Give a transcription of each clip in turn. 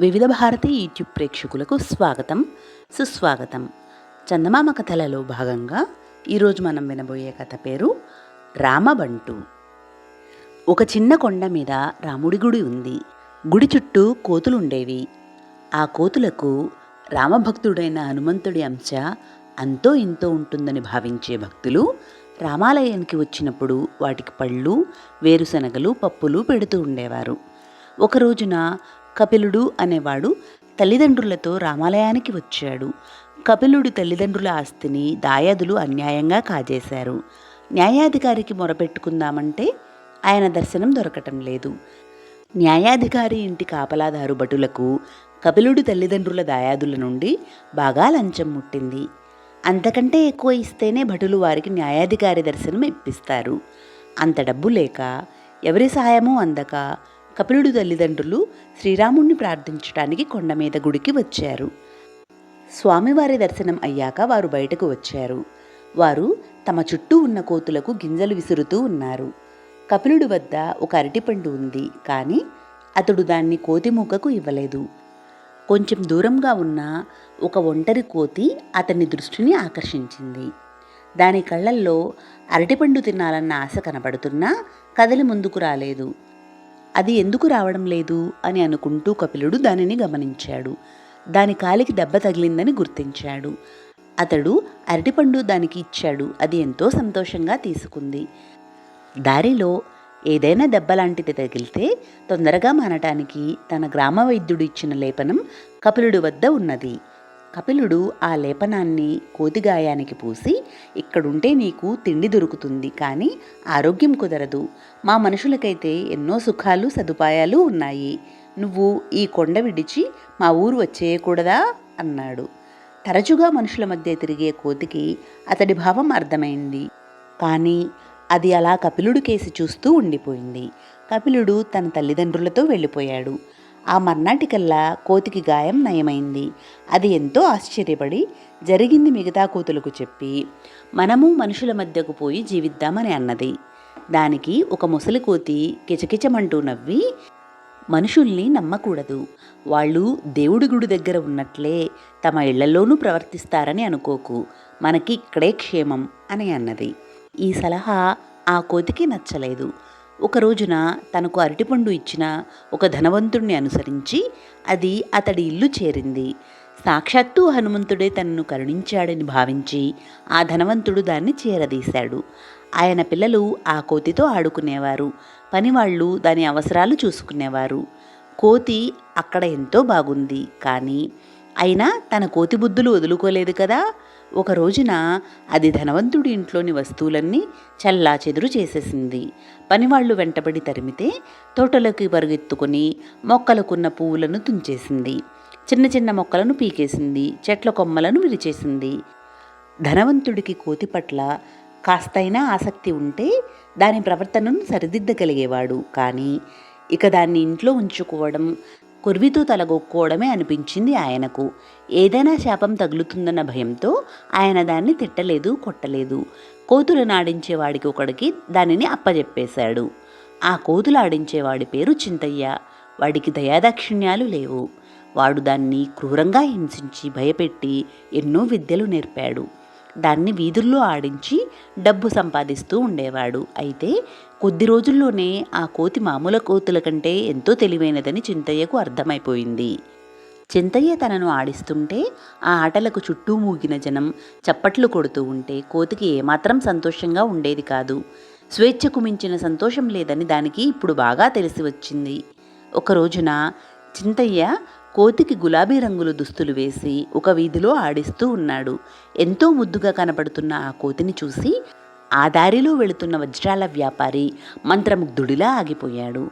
వివిధ భారతి యూట్యూబ్ ప్రేక్షకులకు స్వాగతం సుస్వాగతం. చందమామ కథలలో భాగంగా ఈరోజు మనం వినబోయే కథ పేరు రామబంటు. ఒక చిన్న కొండ మీద రాముడి గుడి ఉంది. గుడి చుట్టూ కోతులు ఉండేవి ఆ కోతులకు రామభక్తుడైన హనుమంతుడి అంశ అంతో ఇంతో ఉంటుందని భావించే భక్తులు రామాలయానికి వచ్చినప్పుడు వాటికి పళ్ళు వేరుశనగలు పప్పులు పెడుతూ ఉండేవారు. ఒక రోజున కపిలుడు అనేవాడు తల్లిదండ్రులతో రామాలయానికి వచ్చాడు. కపిలుడి తల్లిదండ్రుల ఆస్తిని దాయాదులు అన్యాయంగా కాజేశారు. న్యాయాధికారికి మొరపెట్టుకుందామంటే ఆయన దర్శనం దొరకటం లేదు. న్యాయాధికారి ఇంటి కాపలాదారు భటులకు కపిలుడి తల్లిదండ్రుల దాయాదుల నుండి బాగా లంచం ముట్టింది. అంతకంటే ఎక్కువ ఇస్తేనే భటులు వారికి న్యాయాధికారి దర్శనం ఇప్పిస్తారు. అంత డబ్బు లేక ఎవరి సహాయమూ అందక కపిలుడు తల్లిదండ్రులు శ్రీరాముణ్ణి ప్రార్థించడానికి కొండ మీద గుడికి వచ్చారు. స్వామివారి దర్శనం అయ్యాక వారు బయటకు వచ్చారు. వారు తమ చుట్టూ ఉన్న కోతులకు గింజలు విసురుతూ ఉన్నారు. కపిలుడు వద్ద ఒక అరటిపండు ఉంది కానీ అతడు దాన్ని కోతిమూకకు ఇవ్వలేదు. కొంచెం దూరంగా ఉన్న ఒక ఒంటరి కోతి అతని దృష్టిని ఆకర్షించింది. దాని కళ్ళల్లో అరటిపండు తినాలన్న ఆశ కనబడుతున్నా కదలి ముందుకు రాలేదు. అది ఎందుకు రావడం లేదు అని అనుకుంటూ కపిలుడు దానిని గమనించాడు. దాని కాలికి దెబ్బ తగిలిందని గుర్తించాడు. అతడు అరటిపండు దానికి ఇచ్చాడు. అది ఎంతో సంతోషంగా తీసుకుంది. దారిలో ఏదైనా దెబ్బ లాంటిది తగిలితే తొందరగా మానటానికి తన గ్రామ వైద్యుడు ఇచ్చిన లేపనం కపిలుడి వద్ద ఉన్నది. కపిలుడు ఆ లేపనాన్ని కోతిగాయానికి పూసి ఇక్కడుంటే నీకు తిండి దొరుకుతుంది కానీ ఆరోగ్యం కుదరదు. మా మనుషులకైతే ఎన్నో సుఖాలు సదుపాయాలు ఉన్నాయి. నువ్వు ఈ కొండ విడిచి మా ఊరు వచ్చేయకూడదా అన్నాడు. తరచుగా మనుషుల మధ్య తిరిగే కోతికి అతడి భావం అర్థమైంది. కానీ అది అలా కపిలుడు కేసి చూస్తూ ఉండిపోయింది. కపిలుడు తన తల్లిదండ్రులతో వెళ్ళిపోయాడు. ఆ మర్నాటికల్లా కోతికి గాయం నయమైంది. అది ఎంతో ఆశ్చర్యపడి జరిగింది మిగతా కోతులకు చెప్పి మనము మనుషుల మధ్యకు పోయి జీవిద్దామని అన్నది. దానికి ఒక ముసలి కోతి కిచకిచమంటూ నవ్వి మనుషుల్ని నమ్మకూడదు. వాళ్ళు దేవుడి గుడి దగ్గర ఉన్నట్లే తమ ఇళ్ళలోనూ ప్రవర్తిస్తారని అనుకోకు. మనకి ఇక్కడే క్షేమం అని అన్నది. ఈ సలహా ఆ కోతికి నచ్చలేదు. ఒక రోజున తనకు అరటిపండు ఇచ్చిన ఒక ధనవంతుణ్ణి అనుసరించి అది అతడి ఇల్లు చేరింది. సాక్షాత్తు హనుమంతుడే తనను కరుణించాడని భావించి ఆ ధనవంతుడు దాన్ని చేరదీశాడు. ఆయన పిల్లలు ఆ కోతితో ఆడుకునేవారు. పనివాళ్ళు దాని అవసరాలు చూసుకునేవారు. కోతి అక్కడ ఎంతో బాగుంది. కానీ అయినా తన కోతి బుద్ధులు వదులుకోలేదు కదా. ఒక రోజున అది ధనవంతుడి ఇంట్లోని వస్తువులన్నీ చల్లా చెదురు చేసేసింది. పనివాళ్ళు వెంటబడి తరిమితే తోటలోకి పరుగెత్తుకుని మొక్కలకున్న పువ్వులను తుంచేసింది. చిన్న చిన్న మొక్కలను పీకేసింది. చెట్ల కొమ్మలను విరిచేసింది. ధనవంతుడికి కోతి పట్ల కాస్తైనా ఆసక్తి ఉంటే దాని ప్రవర్తనను సరిదిద్దగలిగేవాడు. కానీ ఇక దాన్ని ఇంట్లో ఉంచుకోవడం కొరివితో తలగొక్కోవడమే అనిపించింది ఆయనకు. ఏదైనా శాపం తగులుతుందన్న భయంతో ఆయన దాన్ని తిట్టలేదు కొట్టలేదు. కోతులను నాడించేవాడికి ఒకడికి దానిని అప్పజెప్పేశాడు. ఆ కోతులు ఆడించేవాడి పేరు చింతయ్య. వాడికి దయాదాక్షిణ్యాలు లేవు. వాడు దాన్ని క్రూరంగా హింసించి భయపెట్టి ఎన్నో విద్యలు నేర్పాడు. దాన్ని వీధుల్లో ఆడించి డబ్బు సంపాదిస్తూ ఉండేవాడు. అయితే కొద్ది రోజుల్లోనే ఆ కోతి మామూలు కోతుల కంటే ఎంతో తెలివైనదని చింతయ్యకు అర్థమైపోయింది. చింతయ్య తనను ఆడిస్తుంటే ఆ ఆటలకు చుట్టూ మూగిన జనం చప్పట్లు కొడుతూ ఉంటే కోతికి ఏమాత్రం సంతోషంగా ఉండేది కాదు. స్వేచ్ఛకు మించిన సంతోషం లేదని దానికి ఇప్పుడు బాగా తెలిసి వచ్చింది. ఒక రోజున చింతయ్య కోతికి గులాబీ రంగుల దుస్తులు వేసి ఒక వీధిలో ఆడిస్తూ ఉన్నాడు. ఎంతో ముద్దుగా కనబడుతున్న ఆ కోతిని చూసి ఆ దారిలో వెళుతున్న వజ్రాల వ్యాపారి మంత్రముగ్ధుడిలా ఆగిపోయాడు.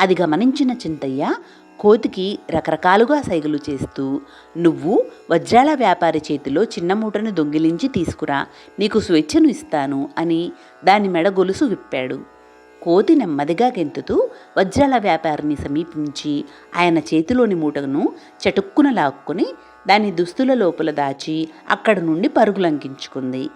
అది గమనించిన చింతయ్య కోతికి రకరకాలుగా సైగలు చేస్తూ నువ్వు వజ్రాల వ్యాపారి చేతిలో చిన్న మూటను దొంగిలించి తీసుకురా నీకు స్వేచ్ఛను ఇస్తాను అని దాని మెడ గొలుసు విప్పాడు. కోతి నెమ్మదిగా గెంతుతూ వజ్రాల వ్యాపారిని సమీపించి ఆయన చేతిలోని మూటను చటుక్కున లాక్కుని దాని దుస్తుల లోపల దాచి అక్కడ నుండి పరుగులంకించుకుంది.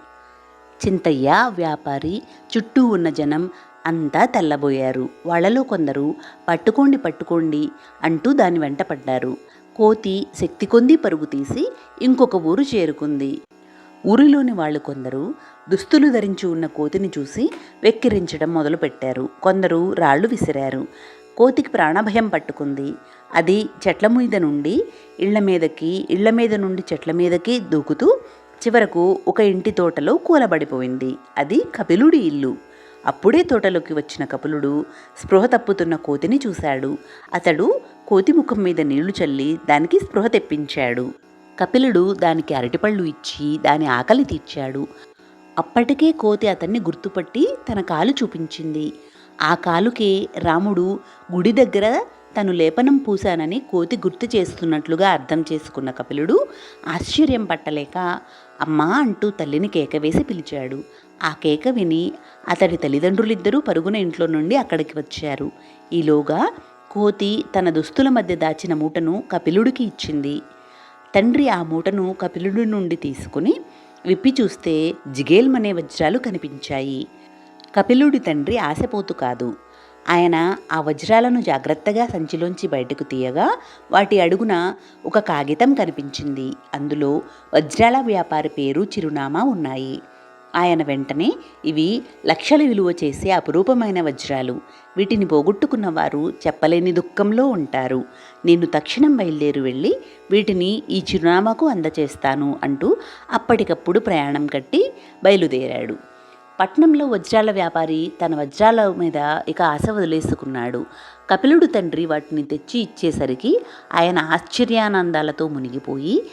చింతయ్య వ్యాపారి చుట్టూ ఉన్న జనం అంతా తెల్లబోయారు. వాళ్ళలో కొందరు పట్టుకోండి పట్టుకోండి అంటూ దాని వెంట పడ్డారు. కోతి శక్తి కొంది పరుగు తీసి ఇంకొక ఊరు చేరుకుంది. ఊరిలోని వాళ్ళు కొందరు దుస్తులు ధరించి ఉన్న కోతిని చూసి వెక్కిరించడం మొదలుపెట్టారు. కొందరు రాళ్ళు విసిరారు. కోతికి ప్రాణభయం పట్టుకుంది. అది చెట్ల మీద నుండి ఇళ్ళ మీదకి ఇళ్ళ మీద నుండి చెట్ల మీదకి దూకుతూ చివరకు ఒక ఇంటి తోటలో కూలబడిపోయింది. అది కపిలుడి ఇల్లు. అప్పుడే తోటలోకి వచ్చిన కపిలుడు స్పృహ తప్పుతున్న కోతిని చూశాడు. అతడు కోతి ముఖం మీద నీళ్ళు చల్లి దానికి స్పృహ తెప్పించాడు. కపిలుడు దానికి అరటిపళ్ళు ఇచ్చి దాని ఆకలి తీర్చాడు. అప్పటికే కోతి అతన్ని గుర్తుపట్టి తన కాలు చూపించింది. ఆ కాలుకే రాముడు గుడి దగ్గర తను లేపనం పూశానని కోతి గుర్తు చేస్తున్నట్లుగా అర్థం చేసుకున్న కపిలుడు ఆశ్చర్యం పట్టలేక అమ్మా అంటూ తల్లిని కేక వేసి పిలిచాడు. ఆ కేక విని అతడి తల్లిదండ్రులిద్దరూ పరుగున ఇంట్లో నుండి అక్కడికి వచ్చారు. ఈలోగా కోతి తన దుస్తుల మధ్య దాచిన మూటను కపిలుడికి ఇచ్చింది. తండ్రి ఆ మూటను కపిలుడి నుండి తీసుకుని విప్పి చూస్తే జిగేల్మనే వజ్రాలు కనిపించాయి. కపిలుడి తండ్రి ఆశపోతు కాదు. ఆయన ఆ వజ్రాలను జాగ్రత్తగా సంచిలోంచి బయటకు తీయగా వాటి అడుగున ఒక కాగితం కనిపించింది. అందులో వజ్రాల వ్యాపారి పేరు చిరునామా ఉన్నాయి. ఆయన వెంటనే ఇవి లక్షల విలువ చేసే అపురూపమైన వజ్రాలు. వీటిని పోగొట్టుకున్న వారు చెప్పలేని దుఃఖంలో ఉంటారు. నేను తక్షణం బయలుదేరి వెళ్ళి వీటిని ఈ చిరునామాకు అందచేస్తాను అంటూ అప్పటికప్పుడు ప్రయాణం కట్టి బయలుదేరాడు. పట్నంలో వజ్రాల వ్యాపారి తన వజ్రాల మీద ఇక ఆశ వదిలేసుకున్నాడు. కపిలుడు తండ్రి వాటిని తెచ్చి ఇచ్చేసరికి ఆయన ఆశ్చర్యానందాలతో మునిగిపోయి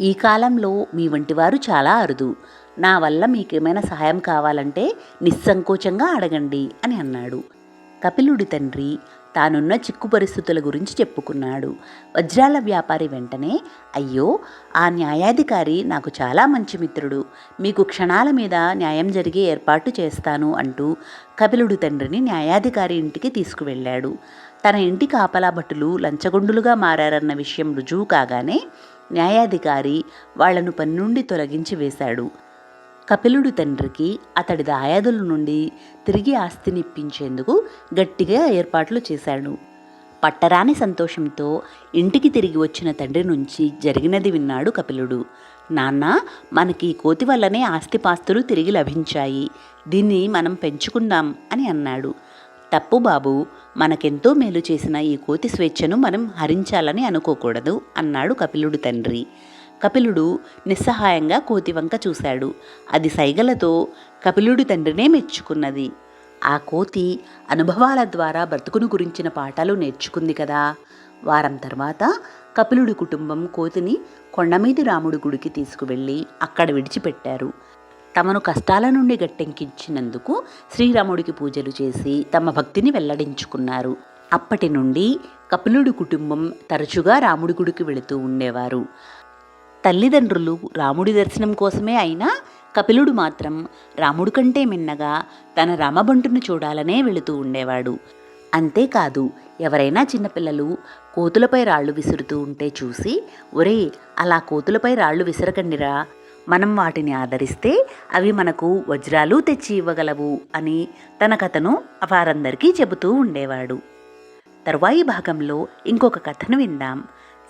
ఈ కాలంలో మీ వంటివారు చాలా అరుదు. నా వల్ల మీకేమైనా సహాయం కావాలంటే నిస్సంకోచంగా అడగండి అని అన్నాడు. కపిలుడి తండ్రి తానున్న చిక్కు పరిస్థితుల గురించి చెప్పుకున్నాడు. వజ్రాల వ్యాపారి వెంటనే అయ్యో ఆ న్యాయాధికారి నాకు చాలా మంచి మిత్రుడు. మీకు క్షణాల మీద న్యాయం జరిగే ఏర్పాటు చేస్తాను అంటూ కపిలుడి తండ్రిని న్యాయాధికారి ఇంటికి తీసుకువెళ్ళాడు. తన ఇంటి కాపలా భటులు లంచగొండులుగా మారారన్న విషయం రుజువు కాగానే న్యాయాధికారి వాళ్ళను పని నుండి తొలగించి వేశాడు. కపిలుడు తండ్రికి అతడి దాయాదుల నుండి తిరిగి ఆస్తినిప్పించేందుకు గట్టిగా ఏర్పాట్లు చేశాడు. పట్టరాని సంతోషంతో ఇంటికి తిరిగి వచ్చిన తండ్రి నుంచి జరిగినది విన్నాడు కపిలుడు. నాన్న మనకి కోతి వల్లనే ఆస్తిపాస్తులు తిరిగి లభించాయి. దీన్ని మనం పెంచుకుందాం అని అన్నాడు. తప్పు బాబు మనకెంతో మేలు చేసిన ఈ కోతి స్వేచ్ఛను మనం హరించాలని అనుకోకూడదు అన్నాడు కపిలుడు తండ్రి. కపిలుడు నిస్సహాయంగా కోతివంక చూశాడు. అది సైగలతో కపిలుడి తండ్రినే మెచ్చుకున్నది. ఆ కోతి అనుభవాల ద్వారా బ్రతుకును గురించిన పాఠాలు నేర్చుకుంది కదా. వారం తర్వాత కపిలుడి కుటుంబం కోతిని కొండమీది రాముడి గుడికి తీసుకువెళ్ళి అక్కడ విడిచిపెట్టారు. తమను కష్టాల నుండి గట్టెంకించినందుకు శ్రీరాముడికి పూజలు చేసి తమ భక్తిని వెల్లడించుకున్నారు. అప్పటి నుండి కపిలుడి కుటుంబం తరచుగా రాముడి గుడికి వెళుతూ ఉండేవారు. తల్లిదండ్రులు రాముడి దర్శనం కోసమే అయినా కపిలుడు మాత్రం రాముడు కంటే మిన్నగా తన రామబంటును చూడాలనే వెళుతూ ఉండేవాడు. అంతేకాదు ఎవరైనా చిన్నపిల్లలు కోతులపై రాళ్ళు విసురుతూ ఉంటే చూసి ఒరే అలా కోతులపై రాళ్ళు విసరకండిరా మనం వాటిని ఆదరిస్తే అవి మనకు వజ్రాలు తెచ్చి ఇవ్వగలవు అని తన కథను వారందరికీ చెబుతూ ఉండేవాడు. తరువాయి భాగంలో ఇంకొక కథను విందాం.